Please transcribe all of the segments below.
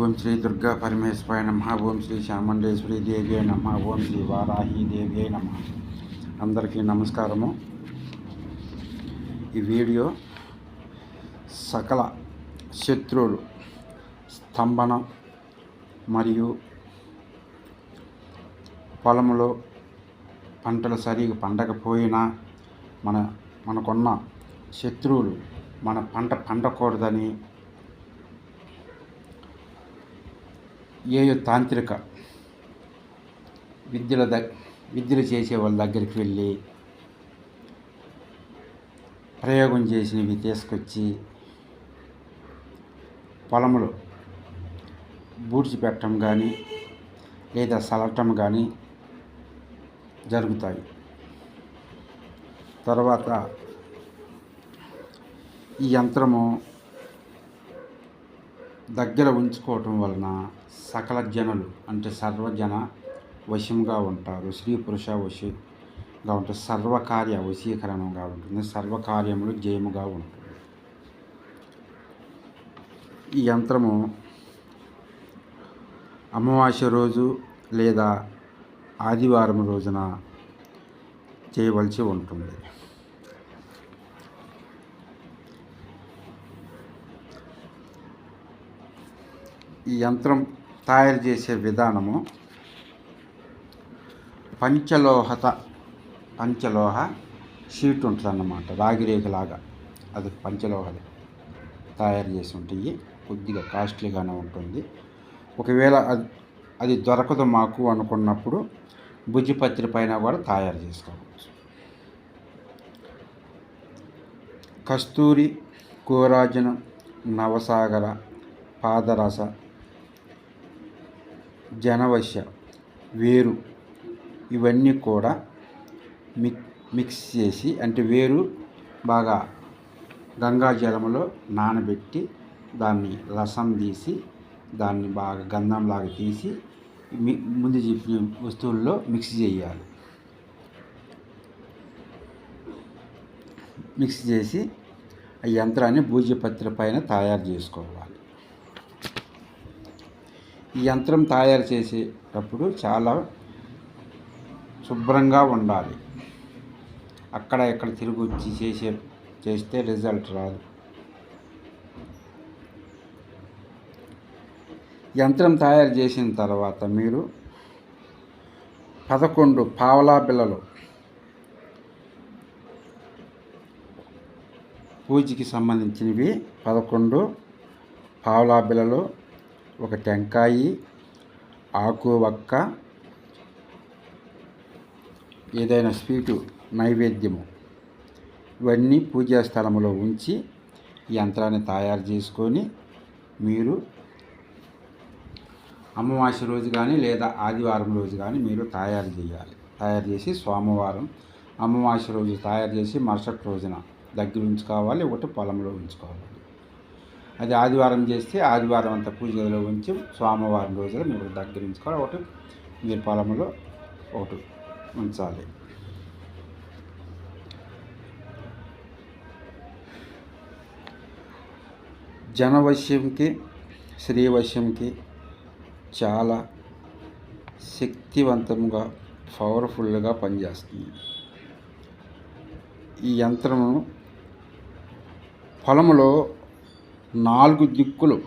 ఓం శ్రీ దుర్గా పరమేశ్వరాయ నమ. ఓం శ్రీ చాముండేశ్వరి దేవి నమ. ఓం శ్రీ వారాహి దేవి నమ. అందరికీ నమస్కారము. ఈ వీడియో సకల శత్రువులు స్తంభనం మరియు పొలంలో పంటలు సరిగా పండకపోయినా మన మనకున్న శత్రువులు మన పంట పండకూడదని ఏయో తాంత్రిక. విద్యల ద విద్యలు చేసే వాళ్ళ దగ్గరికి వెళ్ళి ప్రయోగం చేసినవి తీసుకొచ్చి పొలంలో బూడ్చి పెట్టడం కానీ లేదా సలటం కానీ జరుగుతాయి. తర్వాత ఈ యంత్రము దగ్గర ఉంచుకోవటం వలన సకల జనులు అంటే సర్వజన వశంగా ఉంటారు స్త్రీ పురుష వశంగా ఉంటుంది సర్వకార్య వశీకరణంగా ఉంటుంది సర్వకార్యములు జయముగా ఉంటుంది. ఈ యంత్రము అమావాస్య రోజు లేదా ఆదివారం రోజున చేయవలసి ఉంటుంది. ఈ యంత్రం తయారు చేసే విధానము పంచలోహత పంచలోహ షీట్ ఉంటుంది అన్నమాట రాగిరేఖలాగా అది పంచలోహది తయారు చేసి ఉంటాయి కొద్దిగా కాస్ట్లీగానే ఉంటుంది. ఒకవేళ అది అది దొరకదు మాకు అనుకున్నప్పుడు భుజిపత్రి పైన కూడా తయారు చేసుకోవచ్చు. కస్తూరి కోరాజనం నవసాగర పాదరస జనవశ వేరు ఇవన్నీ కూడా మిక్ మిక్స్ చేసి అంటే వేరు బాగా గంగాజలంలో నానబెట్టి దాన్ని రసం తీసి దాన్ని బాగా గంధంలాగా తీసి మి ముందు చెప్పిన వస్తువుల్లో మిక్స్ చేయాలి. మిక్స్ చేసి ఆ యంత్రాన్ని భూజపత్ర పైన తయారు చేసుకోవాలి. ఈ యంత్రం తయారు చేసేటప్పుడు చాలా శుభ్రంగా ఉండాలి. అక్కడ ఇక్కడ తిరిగి వచ్చి చేసే చేస్తే రిజల్ట్ రాదు. యంత్రం తయారు చేసిన తర్వాత మీరు పదకొండు పావలా బిళ్ళలు పూజకి సంబంధించినవి పదకొండు పావలా బిళ్ళలు ఒక టెంకాయి ఆకు వక్క ఏదైనా స్వీటు నైవేద్యము. ఇవన్నీ పూజా స్థలంలో ఉంచి యంత్రాన్ని తయారు చేసుకొని మీరు అమావాస్య రోజు కానీ లేదా ఆదివారం రోజు కానీ మీరు తయారు చేయాలి. తయారు చేసి సోమవారం అమావాస్య రోజు తయారు చేసి మరుసటి రోజున దగ్గర ఉంచుకోవాలి ఒకటి పొలంలో ఉంచుకోవాలి. అది ఆదివారం చేస్తే ఆదివారం అంతా పూజ గదిలో ఉంచి సోమవారం రోజున మీరు దగ్గరించుకోవాలి ఒకటి మీరు పొలంలో ఒకటి ఉంచాలి. జనవశ్యంకి శ్రీవశ్యంకి చాలా శక్తివంతంగా పవర్ఫుల్గా పనిచేస్తుంది. ఈ యంత్రము పొలంలో నాలుగు దిక్కులు.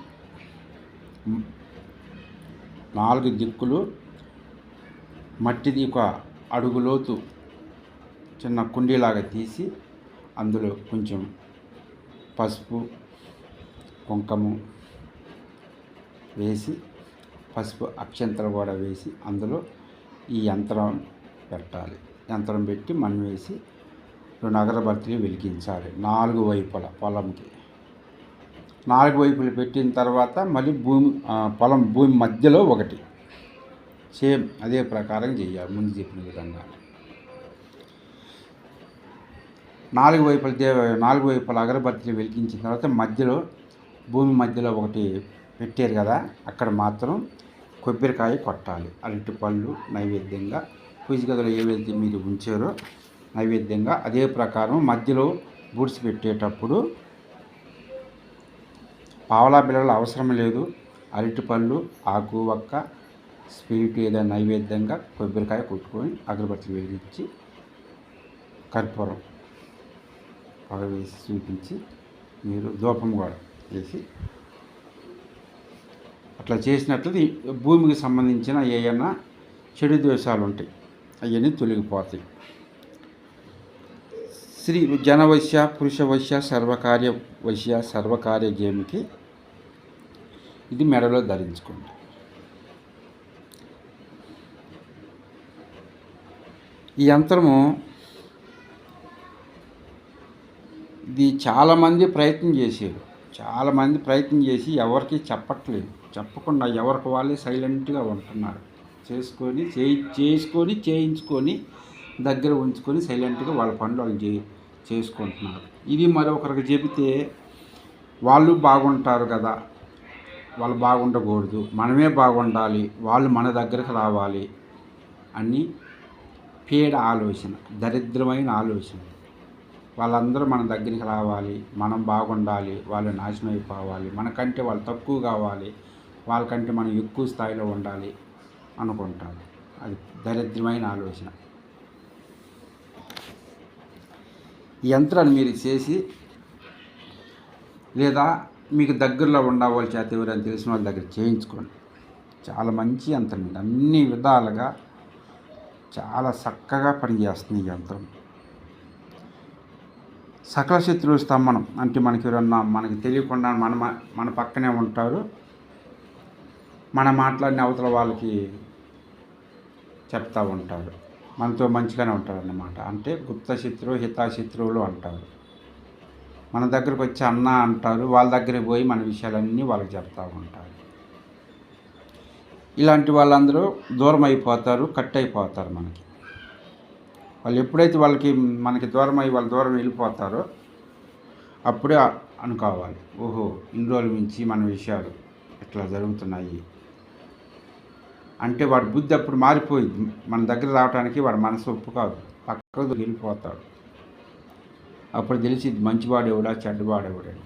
నాలుగు దిక్కులు. మట్టిది ఒక అడుగులోతు చిన్న కుండీలాగా తీసి అందులో కొంచెం పసుపు కుంకము వేసి పసుపు అక్షంతలు కూడా వేసి అందులో ఈ యంత్రం పెట్టాలి. యంత్రం పెట్టి మనం వేసి రెండు అగరబత్తిని వెలిగించాలి. నాలుగు వైపుల పొలంకి. నాలుగు వైపులు పెట్టిన తర్వాత మళ్ళీ భూమి పొలం భూమి మధ్యలో ఒకటి. సేమ్ అదే ప్రకారం చేయాలి ముందు చెప్పిన విధంగా. నాలుగు వైపుల దేవ నాలుగు వైపుల అగరబత్తిని వెలిగించిన తర్వాత మధ్యలో భూమి మధ్యలో ఒకటి పెట్టారు కదా అక్కడ మాత్రం కొబ్బరికాయ కొట్టాలి. అరటి పళ్ళు నైవేద్యంగా పూజ గదిలో ఏవైతే మీరు ఉంచారో నైవేద్యంగా అదే ప్రకారం మధ్యలో బూడ్స్ పెట్టేటప్పుడు పావలా బిళ్ళలు అవసరం లేదు. అరటిపళ్ళు ఆకు వక్క స్వీట్ ఏదైనా నైవేద్యంగా కొబ్బరికాయ కొట్టుకొని అగరబత్తి వేగించి కర్పూరం పొగ వేసి చూపించి మీరు ధూపం కూడా వేసి అట్లా చేసినట్లయితే భూమికి సంబంధించిన ఏమైనా చెడు దోషాలు ఉంటాయి అవన్నీ తొలగిపోతాయి. శ్రీ జనవశ్య పురుషవశ్య సర్వకార్య వశ్య సర్వకార్య గేమికి ఇది మెడలో ధరించుకోండి. ఈ యంత్రము ఇది చాలామంది ప్రయత్నం చేశారు. చాలామంది ప్రయత్నం చేసి ఎవరికి చెప్పట్లేదు. చెప్పకుండా ఎవరికి వాళ్ళే సైలెంట్గా ఉంటున్నారు. చేసుకొని చేయి చేసుకొని చేయించుకొని దగ్గర ఉంచుకొని సైలెంట్గా వాళ్ళ పనులు వాళ్ళు చే చేసుకుంటున్నారు. ఇది మరొకరికి చెబితే వాళ్ళు బాగుంటారు కదా. వాళ్ళు బాగుండకూడదు. మనమే బాగుండాలి. వాళ్ళు మన దగ్గరకు రావాలి అని పీడ ఆలోచన దరిద్రమైన ఆలోచన. వాళ్ళందరూ మన దగ్గరికి రావాలి. మనం బాగుండాలి. వాళ్ళు నాశనం అయిపోవాలి. మనకంటే వాళ్ళు తక్కువ కావాలి. వాళ్ళకంటే మనం ఎక్కువ స్థాయిలో ఉండాలి అనుకుంటారు. అది దరిద్రమైన ఆలోచన ఈ యంత్రాన్ని మీరు చేసి లేదా మీకు దగ్గరలో ఉన్న వాళ్ళ చేత ఎవరైనా తెలిసిన వాళ్ళ దగ్గర చేయించుకోండి. చాలా మంచి యంత్రం ఇది. అన్ని విధాలుగా చాలా చక్కగా పనిచేస్తుంది ఈ యంత్రం. సకల శత్రువులు స్తంభనం. అంటే మనకి ఎవరన్నా మనకి తెలియకుండా మన మన పక్కనే ఉంటారు. మన మాట్లాడిన అవతల వాళ్ళకి చెప్తూ ఉంటారు. మనతో మంచిగానే ఉంటారు అంటే గుప్త శత్రువు హితాశత్రువులు అంటారు. మన దగ్గరకు వచ్చి అన్న అంటారు వాళ్ళ దగ్గరికి పోయి మన విషయాలన్నీ వాళ్ళకి చెప్తూ ఉంటారు. ఇలాంటి వాళ్ళందరూ దూరం అయిపోతారు కట్ అయిపోతారు మనకి. వాళ్ళు ఎప్పుడైతే వాళ్ళకి మనకి దూరం అయ్యి వాళ్ళ దూరం వెళ్ళిపోతారో అప్పుడే అనుకోవాలి ఓహో ఇన్ని రోజుల నుంచి మన విషయాలు ఇట్లా జరుగుతున్నాయి అంటే వాడి బుద్ధి అప్పుడు మారిపోయింది. మన దగ్గర రావడానికి వాడి మనసు ఒప్పు కాదు. పక్కకు వెళ్ళిపోతాడు. అప్పుడు తెలిసి మంచివాడెవడా చెడ్డవాడెవడని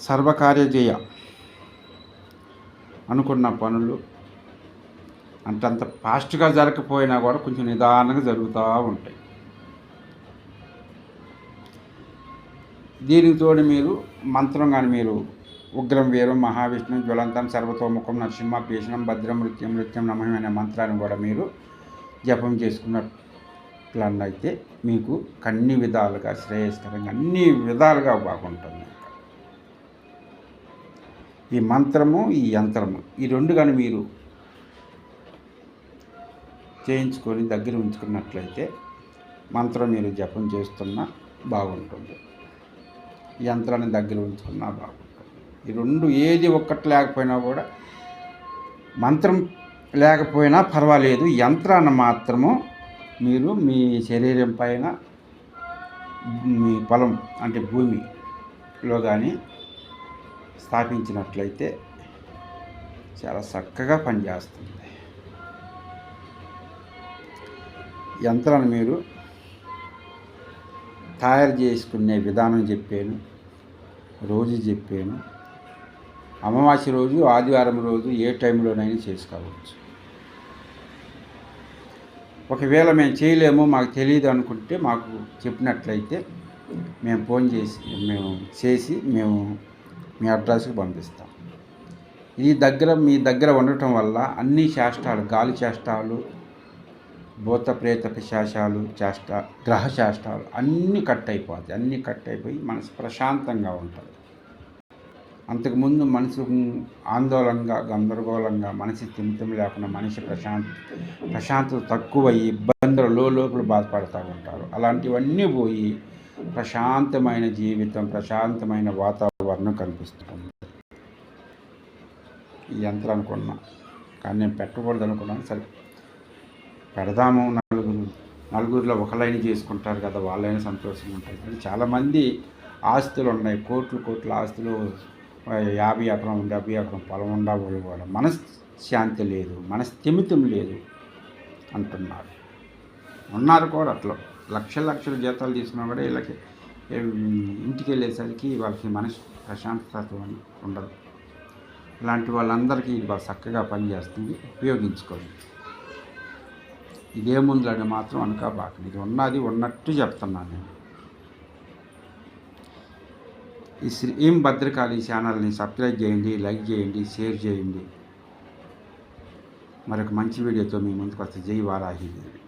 సర్వకార్యజయ అనుకున్న పనులు అంతంత ఫాస్ట్గా జరగకపోయినా కూడా కొంచెం నిదానంగా జరుగుతూ ఉంటాయి. దీనికి తోడు మీరు మంత్రం కానీ మీరు ఉగ్రం వీరం మహావిష్ణు జ్వలంతం సర్వతోముఖం నరసింహ పీషణం భద్రం నృత్యం నృత్యం నమహం అనే మంత్రాన్ని కూడా మీరు జపం చేసుకున్నట్లయితే మీకు అన్ని విధాలుగా శ్రేయస్కరంగా అన్ని విధాలుగా బాగుంటుంది. ఈ మంత్రము ఈ యంత్రము ఈ రెండు కానీ మీరు చేయించుకొని దగ్గర ఉంచుకున్నట్లయితే మంత్రం మీరు జపం చేస్తున్నా బాగుంటుంది. యంత్రాన్ని దగ్గర ఉంచుకున్నా బాగుంటుంది. ఈ రెండు ఏది ఒక్కటి లేకపోయినా కూడా మంత్రం లేకపోయినా పర్వాలేదు. యంత్రాన్ని మాత్రము మీరు మీ శరీరం పైన మీ పొలం అంటే భూమిలో కానీ స్థాపించినట్లయితే చాలా చక్కగా పనిచేస్తుంది. యంత్రాన్ని మీరు తయారు చేసుకునే విధానం చెప్పాను రోజు చెప్పాను. అమావాస్య రోజు ఆదివారం రోజు ఏ టైంలోనైనా చేసుకోవచ్చు. ఒకవేళ మేము చేయలేము మాకు తెలియదు అనుకుంటే మాకు చెప్పినట్లయితే మేము ఫోన్ చేసి మేము చేసి మేము మీ అడ్రస్కి పంపిస్తాం. ఈ దగ్గర మీ దగ్గర ఉండటం వల్ల అన్ని శాస్త్రాలు గాలి శాస్త్రాలు భూత ప్రేత శాషాలు చేష్ట గ్రహ శాస్త్రాలు అన్నీ కట్ అయిపోతాయి. అన్నీ కట్ అయిపోయి మనసు ప్రశాంతంగా ఉంటుంది. అంతకుముందు మనసు ఆందోళనగా గందరగోళంగా మనసు తిమితం లేకుండా మనిషి ప్రశాంత ప్రశాంతత తక్కువ ఇబ్బందులు లోపల బాధపడుతూ ఉంటారు. అలాంటివన్నీ పోయి ప్రశాంతమైన జీవితం ప్రశాంతమైన వాతావరణం కనిపిస్తుంది. ఈ యంత్రం అనుకున్నా కానీ నేను పెట్టకూడదు అనుకున్నాను. సరే పెడదాము నలుగురు. నలుగురిలో ఒక లైన్ చేసుకుంటారు కదా వాళ్ళైనా సంతోషంగా ఉంటారు. కానీ చాలామంది ఆస్తులు ఉన్నాయి. కోట్లు కోట్ల ఆస్తులు యాభై ఎకరం డెబ్బై ఎకరం పొలం ఉండవాళ్ళు కూడా మనశ్శాంతి లేదు మనస్థిమితం లేదు అంటున్నారు. ఉన్నారు కూడా అట్లా. లక్షల లక్షల జీతాలు తీసుకున్నా కూడా వీళ్ళకి ఇంటికి వెళ్ళేసరికి వాళ్ళకి మనసు ప్రశాంతత అని ఉండదు. ఇలాంటి వాళ్ళందరికీ ఇది బాగా చక్కగా పనిచేస్తుంది ఉపయోగించుకోండి. ఇదే ముందులని మాత్రం అనుకోబాకండి ఇది ఉన్నది ఉన్నట్టు చెప్తున్నాను నేను. ఈ శ్రీం భద్రకాళి ఛానల్ని సబ్స్క్రైబ్ చేయండి లైక్ చేయండి షేర్ చేయండి. మరొక మంచి వీడియోతో మీ ముందుకు వస్తే జై వారాహి. దేవి